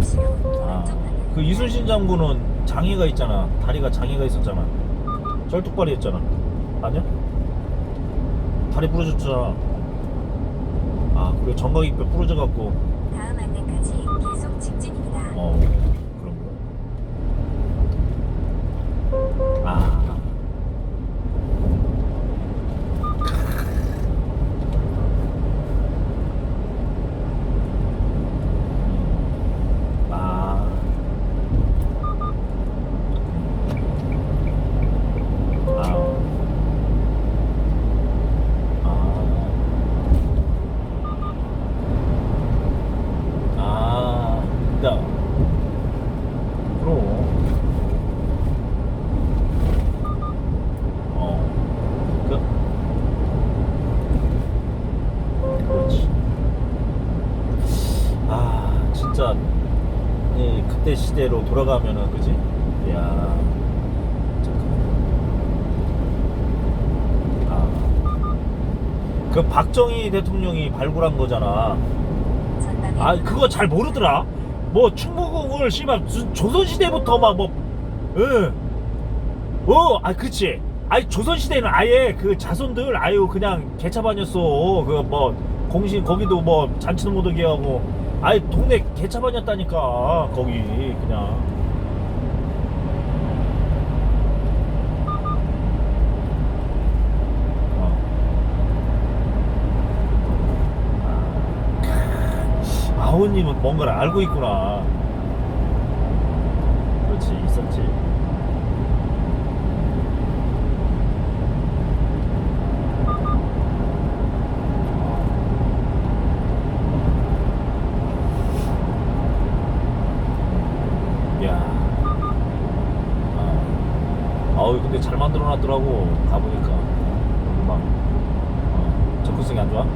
아그 이순신 장군은 장애가 있잖아. 다리가 장애가 있었잖아. 절뚝발이었잖아. 아니야? 다리 부러졌잖아. 아 그리고 정강이뼈 부러져갖고. 다음 안내까지. 진짜. 이 그때 시대로 돌아가면은, 그지? 이야. 잠깐만. 아. 그 박정희 대통령이 발굴한 거잖아. 아 그거 잘 모르더라 뭐 충무공을 씨발 조- 조선시대부터 막뭐 예. 어아 그치 아니 조선시대는 아예 그 자손들 아유 그냥 개차반이었어 그 뭐 공신 거기도 뭐 잔치도 못하게 하고 아예 동네 개차반이었다니까 거기 그냥 어. 아우님은 뭔가를 알고 있구나. 그렇지, 있었지. 야. 아. 아우, 근데 잘 만들어 놨더라고. 가보니까. 막, 어, 접근성이 안 좋아?